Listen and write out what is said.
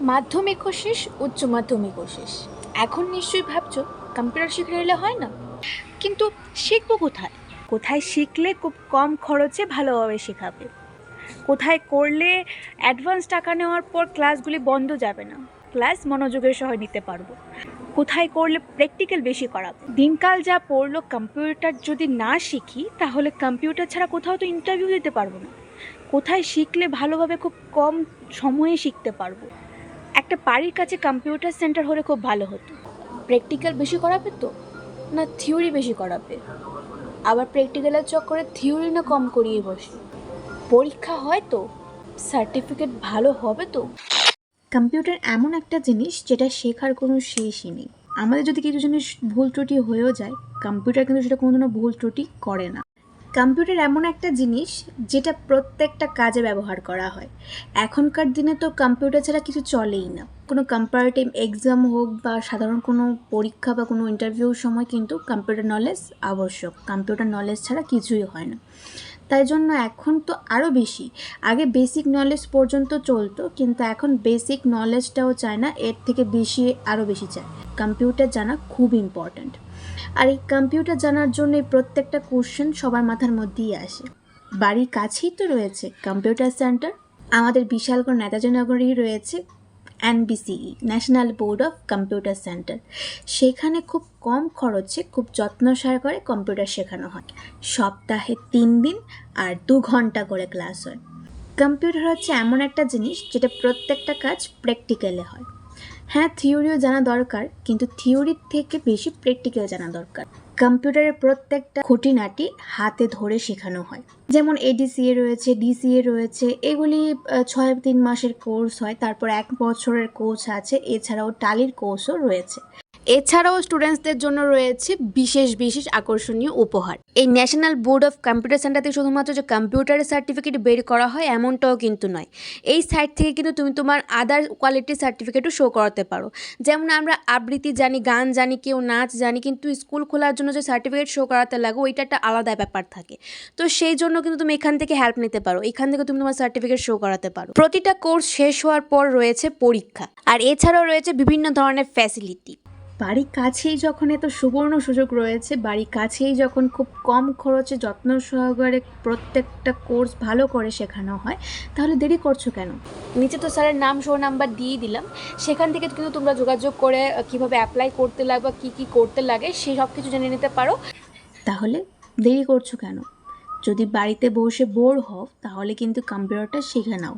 মাধ্যমিকও শেষ উচ্চ মাধ্যমিকও শেষ এখন নিশ্চয়ই ভাবছ কম্পিউটার শিখে নিলে হয় না? কিন্তু শিখব কোথায়? কোথায় শিখলে খুব কম খরচে ভালোভাবে শেখাবে? কোথায় করলে অ্যাডভান্স টাকা নেওয়ার পর ক্লাসগুলি বন্ধ যাবে না? ক্লাস মনোযোগের সহ নিতে পারব। কোথায় করলে প্র্যাকটিক্যাল বেশি করাবো? দিনকাল যা পড়ল কম্পিউটার যদি না শিখি, তাহলে কম্পিউটার ছাড়া কোথাও তো ইন্টারভিউ দিতে পারব না। কোথায় শিখলে ভালোভাবে খুব কম সময়ে শিখতে পারব? একটা বাড়ির কাছে কম্পিউটার সেন্টার হলে খুব ভালো হতো। প্র্যাকটিক্যাল বেশি করাবে তো? না থিওরি বেশি করাবে? আবার প্র্যাকটিক্যালের চক্করে থিওরি না কম করিয়ে বসে? পরীক্ষা হয় তো? সার্টিফিকেট ভালো হবে তো? কম্পিউটার এমন একটা জিনিস যেটা শেখার কোনো শেষই নেই। আমাদের যদি কিছু জিনিস ভুল ত্রুটি হয়েও যায় কম্পিউটার কিন্তু সেটা কোনোদিনও ভুল ত্রুটি করে না। কম্পিউটার এমন একটা জিনিস যেটা প্রত্যেকটা কাজে ব্যবহার করা হয়। এখনকার দিনে তো কম্পিউটার ছাড়া কিছু চলেই না। কোনো কম্পারেটিভ এক্সাম হোক বা সাধারণ কোনো পরীক্ষা বা কোনো ইন্টারভিউর সময় কিন্তু কম্পিউটার নলেজ আবশ্যক। কম্পিউটার নলেজ ছাড়া কিছুই হয় না। তাই জন্য এখন তো আরও বেশি। আগে বেসিক নলেজ পর্যন্ত চলতো, কিন্তু এখন বেসিক নলেজটাও চায় না, এর থেকে বেশি আরও বেশি চায়। কম্পিউটার জানা খুব ইম্পর্ট্যান্ট আর এই কম্পিউটার জানার জন্য এই প্রত্যেকটা কোশ্চেন সবার মাথার মধ্যেই আসে। বাড়ির কাছেই তো রয়েছে কম্পিউটার সেন্টার আমাদের বিশালগড় নেতাজি নগরেই রয়েছে। NBCE national board of computer centre সেখানে খুব কম খরচে, খুব যত্ন সহকারে কম্পিউটার শেখানো হয়। সপ্তাহে তিন দিন আর দু ঘণ্টা করে ক্লাস হয়। কম্পিউটার হচ্ছে এমন একটা জিনিস যেটা প্রত্যেকটা কাজ প্র্যাকটিক্যালে হয়। হ্যাঁ থিওরিও জানা দরকার, কিন্তু থিওরির থেকে বেশি প্র্যাকটিক্যাল জানা দরকার। কম্পিউটারের প্রত্যেকটা খুঁটিনাটি হাতে ধরে শেখানো হয়। যেমন এডিসিএ রয়েছে ডিসিএ রয়েছে, এগুলি ছয় তিন মাসের কোর্স হয়, তারপর এক বছরের কোর্স আছে, এছাড়াও টালির কোর্সও রয়েছে। এছাড়াও স্টুডেন্টসদের জন্য রয়েছে বিশেষ বিশেষ আকর্ষণীয় উপহার। এই national board of computer centre থেকে শুধুমাত্র যে কম্পিউটারের সার্টিফিকেট বের করা হয়, এমনটাও কিন্তু নয়। এই সাইট থেকে কিন্তু তুমি তোমার আদার কোয়ালিটির সার্টিফিকেটও শো করাতে পারো। যেমন আমরা আবৃত্তি জানি, গান জানি, কেউ নাচ জানি, কিন্তু স্কুল খোলার জন্য যে সার্টিফিকেট শো করাতে লাগে, ওইটা একটা আলাদা ব্যাপার থাকে। তো সেই জন্য কিন্তু তুমি এখান থেকে হেল্প নিতে পারো। এখান থেকে তুমি তোমার সার্টিফিকেট শো করাতে পারো। প্রতিটা কোর্স শেষ হওয়ার পর রয়েছে পরীক্ষা। আর এছাড়াও রয়েছে বিভিন্ন ধরনের ফ্যাসিলিটি বাড়ির কাছেই যখন এত সুবর্ণ সুযোগ রয়েছে বাড়ির কাছেই যখন খুব কম খরচে যত্ন সহকারে প্রত্যেকটা কোর্স ভালো করে শেখানো হয় তাহলে দেরি করছ কেন? নিচে তো স্যারের নাম শো নাম্বার দিয়ে দিলাম। সেখান থেকে কিন্তু তোমরা যোগাযোগ করে কীভাবে অ্যাপ্লাই করতে লাগে বা কী কী করতে লাগে সেই সব কিছু জেনে নিতে পারো। তাহলে দেরি করছ কেন? যদি বাড়িতে বসে বোর হও তাহলে কিন্তু কম্পিউটারটা শিখে নাও।